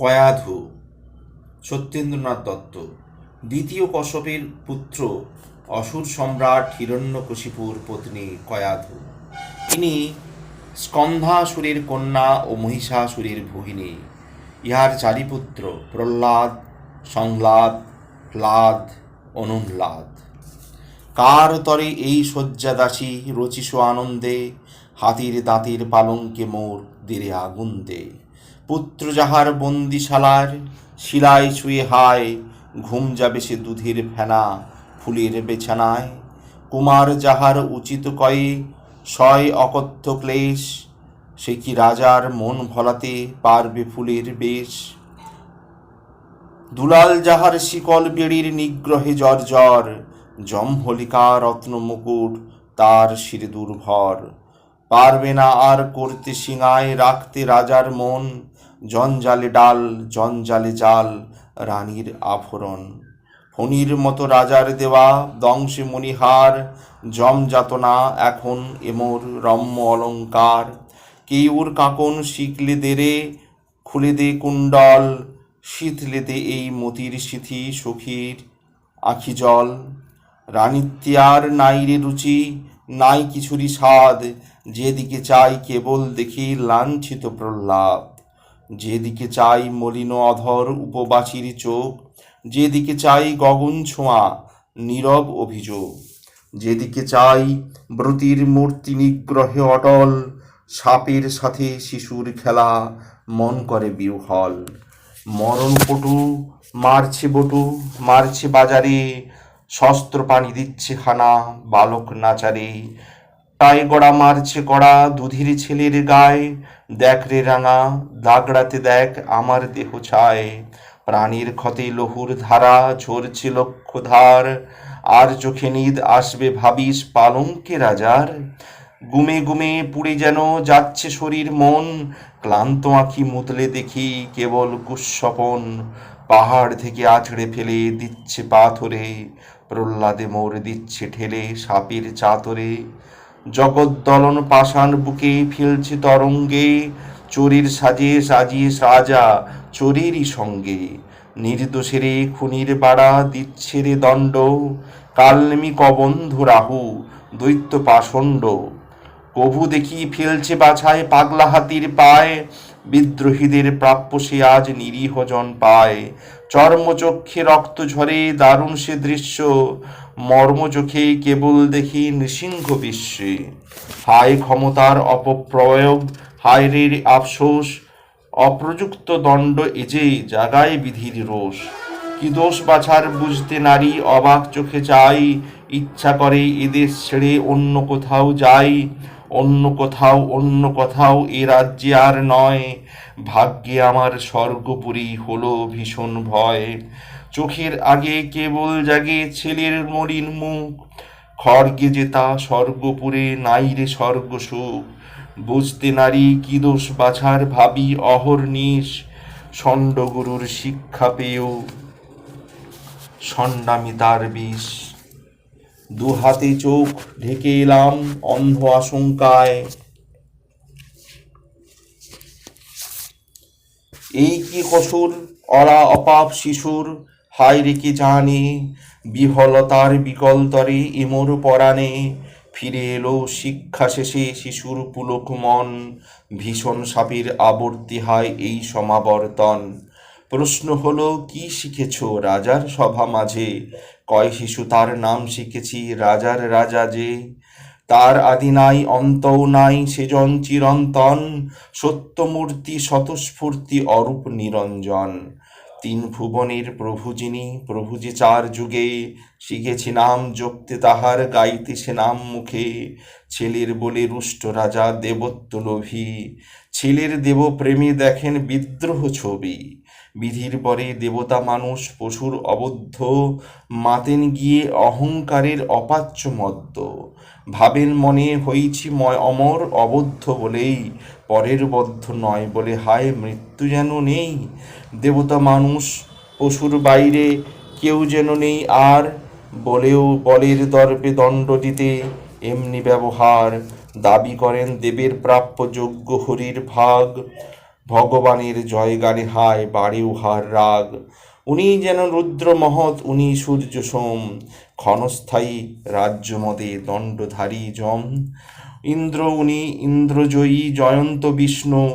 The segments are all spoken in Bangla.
কয়াধু, সত্যেন্দ্রনাথ দত্ত, দ্বিতীয় কশ্যপের পুত্র অসুর সম্রাট হিরণ্যকশিপুর পত্নী কয়াধু। তিনি স্কন্ধাসুরের কন্যা ও মহিষাসুরের ভগিনী। ইহার চারি পুত্র প্রহ্লাদ, সংলাদ প্লাদ অনুহ্লাদ কার তরে এই শয্যাদাসী রচিস আনন্দে, হাতির দাঁতের পালঙ্কে মোর দেরে আগুন দে। পুত্র যাহার বন্দিশালার শিলায় শুয়ে হায়, ঘুম যাবে সে দুধের ফেনা ফুলের বেছানায়। কুমার যাহার উচিত কয়ে, সয় অকথ্য ক্লেশ, সে কি রাজার মন ভলাতে পারবে ফুলের বেশ? দুলাল যাহার শিকল বেড়ির নিগ্রহে জর্জর জম্ভলিকা রত্ন মুকুট তার শিরে দুর্ভর। পারবে না আর করতে সিঙায়, রাখতে রাজার মন জঞ্জালে ডাল জঞ্জালে জাল রানীর আভরণ ফণির মতো রাজার দেওয়া দংশে মণিহার জমযাতনা এখন এমোর রম্য অলঙ্কার। কেউর কাকন শিখলে দেরে খুলে দে কুণ্ডল, শীতলে দে এই মতির সিথি সখীর আখি জল। রানিত্যার নাই রে রুচি, নাই কিছুরই স্বাদ, যেদিকে চাই কেবল দেখি লাঞ্ছিত প্রহ্লাদ। যেদিকে চাই মলিন অধর উপবাসীর চোখ, যেদিকে চাই গগন ছোঁয়া, নীরব অভিযোগ, যেদিকে চাই ব্রতির মূর্তি নিগ্রহে অটল, সাপের সাথে শিশুর খেলা মন করে বিহল মরণপটু মারছে বটু, মারছে বাজারে, শস্ত্র পানি দিচ্ছে খানা, বালক নাচারে টাই গড়া মারছে কড়া, দুধির ছেলের গায়ে। দেখ রে রাঙা, দাগড়াতে দেখ আমার দেহ ছায়। প্রাণীর ক্ষতে লহুর ধারা ঝরছে লক্ষ ধার আর চোখে নিদ আসবে ভাবিস পালঙ্কে রাজার। গুমে গুমে পুড়ে যেন যাচ্ছে শরীর মন। ক্লান্ত আঁখি মুতলে দেখি কেবল কুস্বপন পাহাড় থেকে আছড়ে ফেলে দিচ্ছে পাথরে। প্রহ্লাদে মোর দিচ্ছে ঠেলে সাপের চাতরে। জগদ্দলন পাষাণ বুকে ফেলছে তরঙ্গে, চোরের সাজে সাজিয়ে রাজা চোরেরই সঙ্গে। নির্দোষেরে খুনির বাড়া দিচ্ছে রে দণ্ড কালনেমি কবন্ধু রাহু, দৈত্য পাষণ্ড। কভু দেখি ফেলছে বাছায় পাগলা হাতির পায়, বিদ্রোহীদের প্রাপ্য সে আজ নিরীহ জন পায়। চর্মচক্ষে রক্ত ঝরে দারুণ সে দৃশ্য। মর্ম চোখে কেবল দেখি নৃসিংহ বিশ্বে। হায় ক্ষমতার অপপ্রয়োগ, হায় রে আফসোস। অপ্রযুক্ত দণ্ড এজে জাগায় বিধির রোষ। কি দোষ বাছার বুঝতে নারী অবাক চোখে চাই ইচ্ছা করে এদেশ ছেড়ে অন্য কোথাও যাই অন্য কোথাও অন্য কোথাও এ রাজ্যে আর নয়। ভাগ্যে আমার স্বর্গপুরী হলো ভীষণ ভয়। চোখের আগে কেবল জাগে ছেলের মলিন মুখ। খড়গে জেতা স্বর্গপুরে নাই রে স্বর্গ সুখ। বুঝতে নারী কি দোষ বাছার ভাবি অহর্নিশ ষণ্ডগুরুর শিক্ষা পেয়েও সন্ডামি তার বিষ। দু হাতে চোখ ঢেকে এলাম অন্ধ আশঙ্কায়। এই কি কসুর, অরা অপাপ শিশুর, হায় রে কি জানে, বিহলতার বিকল তরে এমর পরাণে ফিরে এলো শিক্ষা শেষে শিশুর পুলক মন, ভীষণ সাপের আবর্তি হয় এই সমাবর্তন। প্রশ্ন হলো, কি শিখেছ রাজার সভা মাঝে? কয় শিশু তার নাম শিখেছি, রাজার রাজা যে? তার আদি নাই, অন্তও নাই, সেজন চিরন্তন, সত্যমূর্তি, স্বতঃস্ফূর্তি, অরূপ নিরঞ্জন। তিন ভুবনের প্রভু যিনি, প্রভু যে চার যুগে শিখেছি নাম জপতে তাহার গাইতে সে নাম মুখে। ছেলের বলে রুষ্ট রাজা দেবত্ব লোভী। ছেলের দেব প্রেমে দেখেন বিদ্রোহ ছবি। বিধির পরে দেবতা মানুষ পশুর অবদ্ধ। মাতেন গিয়ে অহংকারের অপাচ্য মদ্য। ভাবেন মনে হইছি ময় অমর অবদ্ধ বলেই পরের বদ্ধ নয় বলে, হায়, মৃত্যু যেন নেই। দেবতা মানুষ, পশুর বাইরে কেউ যেন নেই। আর বলেও বলের দর্পে দণ্ড দিতে এমনি ব্যবহার। দাবি করেন দেবের প্রাপ্য যোগ্য হরির ভাগ। ভগবানের জয়গানে হায় বাড়ে উহার রাগ। উনি যেন রুদ্র মহৎ, উনি সূর্য সোম। ক্ষণস্থায়ী রাজ্যমদে দণ্ডধারী যম ইন্দ্র উনি ইন্দ্রজয়ী, জয়ন্ত বিষ্ণু,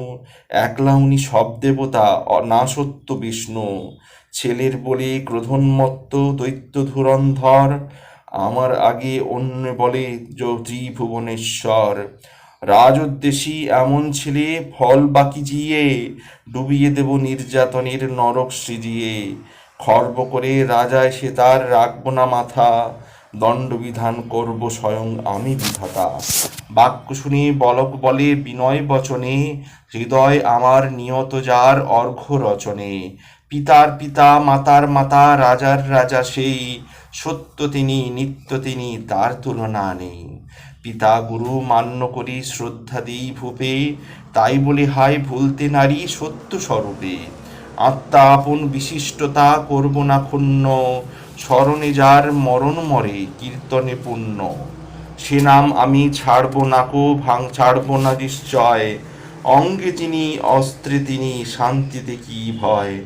একলা উনি সব দেবতা অনাসত্য বিষ্ণু। ছেলের বলে ক্রোধন্মত্ত দৈত্য ধুরন্ধর, আমার আগে অন্য বলে ত্রিভুবনেশ্বর। রাজোদ্দেশী এমন ছেলে, ফল বাকি জিয়ে, ডুবিয়ে দেব নির্যাতনের নরক সৃজিয়ে। খর্ব করে রাজায় সে তার রাখব না মাথা। দণ্ডবিধান করব স্বয়ং আমি বিধাতা। বাক্য শুনে, বলক বলে, বিনয় বচনে, হৃদয় আমার নিয়ত যার অর্ঘ্য রচনে। পিতার পিতা, মাতার মাতা, রাজার রাজা সেই, সত্য তিনি, নিত্য তিনি, তার তুলনা নেই। পিতা, গুরু, মান্য করি, শ্রদ্ধা দিই ভূপে, তাই বলে হায় ভুলতে নারী সত্য স্বরূপে আত্মা আপন বিশিষ্টতা করব না ক্ষুণ্ণ স্মরণে যার মরণ মরে, কীর্তনে পুণ্য। সে নাম আমি ছাড়ব নাকো ভাং ছাড়ব না নিশ্চয়। অঙ্গে তিনি, অস্ত্রে তিনি, শান্তিতে কি ভয়?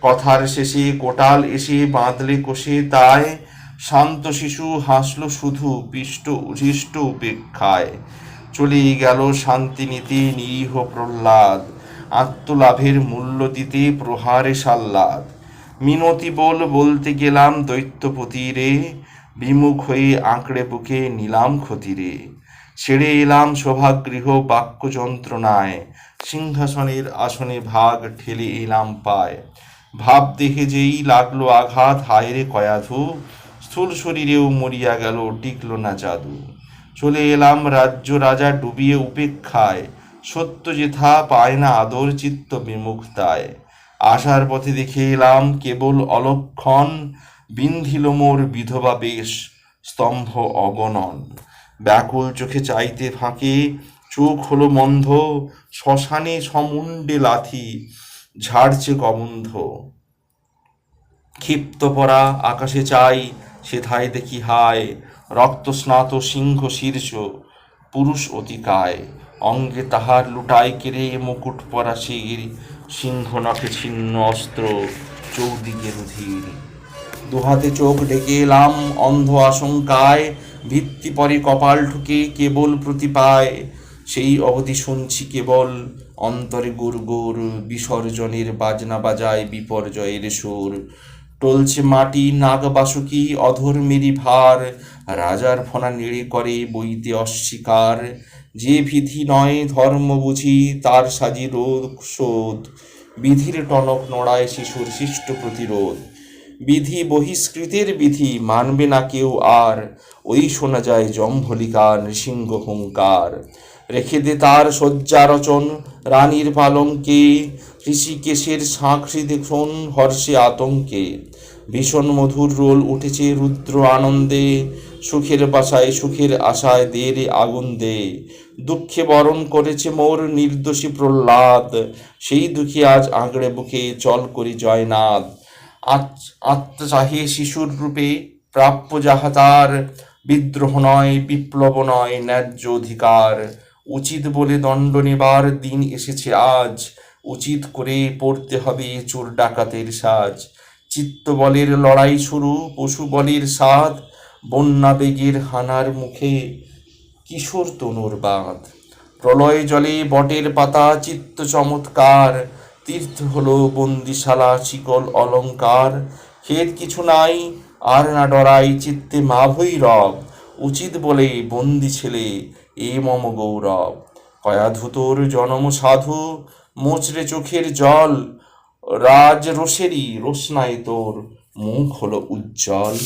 কথার শেষে কোটাল এসে বাঁধলে কোষে তাই শান্ত শিশু হাসলো শুধু পিষ্ট উঠিষ্ট উপেক্ষায়। চলে গেল শান্তি নিতে নিরীহ প্রহ্লাদ। আত্মলাভের মূল্য দিতে প্রহারে সাল্লাদ। মিনতি বল বলতে গেলাম দৈত্যপতি রে বিমুখ হয়ে আঁকড়ে বুকে নিলাম ক্ষতিরে। ছেড়ে এলাম সৌভাগৃহ বাক্য যন্ত্রণায় সিংহাসনের আসনে ভাগ ঠেলে এলাম পায়। ভাব দেখে যেই লাগল আঘাত, হায়রে কয়াধু, স্থূল শরীরেও মরিয়া গেল, টিকল না জাদু। চলে এলাম রাজ্য রাজা ডুবিয়ে উপেক্ষায়, সত্য যেথা পায় না আদর চিত্ত বিমুক্তায় আসার পথে দেখে এলাম কেবল অলক্ষণ, বিন্ধিল মোর বিধবা বেশ, স্তম্ভ অগণন। ব্যাকুল চোখে চাইতে ফাঁকে চোখ হলো মন্ধ, শ্মশানে সমুণ্ডে লাথি, ঝাড়ছে কবন্ধ ক্ষিপ্ত পরা আকাশে চাই, সেথায় দেখি হায় রক্তস্নাত সিংহ শীর্ষ, পুরুষ অতিকায়। অঙ্গে তাহার লুটায় কেড়ে মুকুট পরা শির সিংহ নখে ছিন্ন অস্ত্র, চৌদিকে রুধির। দুহাতে চোখ ঢেকে এলাম অন্ধ আশঙ্কায়, ভিত্তি পরে কপাল ঠুকে কেবল প্রতিপায়। সেই অবধি শুনছি কেবল অন্তরে গুর গুর বিসর্জনের বাজনা বাজায় বিপর্যয়ের সুর। টলছে মাটি নাগ বাসুকি অধর্মেরই ভার, রাজার ফনা নেড়ে করে বইতে অস্বীকার। যে বিধি নয় ধর্ম বুঝি, তার সাজি রোধ শোধ। বিধির টনক নড়ায় শিশুর শিষ্ট প্রতিরোধ। বিধি বহিষ্কৃতের বিধি, মানবে না কেউ আর। ওই শোনা যায় জম্ভলিকা, নৃসিংহ হুঙ্কার রেখে দে তার শয্যা রচন, রানীর পালঙ্কে। ঋষিকেশের সাঁকড়ি দেখুন হর্ষে আতঙ্কে। ভীষণ মধুর রোল উঠেছে রুদ্র আনন্দে। সুখের বাসায় সুখের আশায় দে রে আগুন দে। দুঃখে বরণ করেছে মোর নির্দোষী প্রহ্লাদ। সেই দুঃখে আজ আঁকড়ে বুকে চল করি জয়নাথ আত্মচাহে শিশুর রূপে প্রাপ্য যাহা তার, বিদ্রোহ নয়, বিপ্লব নয়, ন্যায্য অধিকার। উচিত বলে দণ্ড নেবার দিন এসেছে আজ। উচিত করে পড়তে হবে চোর ডাকাতের সাজ। চিত্ত বলের লড়াই শুরু, পশু বলের সাধ বন্যা বেগের হানার মুখে কিশোর তনুর বাঁধ। প্রলয় জলে বটের পাতা, চিত্ত চমৎকার। তীর্থ হলো বন্দিশালা, শিকল অলঙ্কার। খেদ কিছু নাই, আর না ডরাই চিত্তে মা ভৈরব। উচিত বলে বন্দি ছেলে এ মম গৌরব। কয়াধুতোর জনম সাধু, মোচড়ে চোখের জল। রাজ রোষেরই রোশনায় তোর মুখ হলো উজ্জ্বল।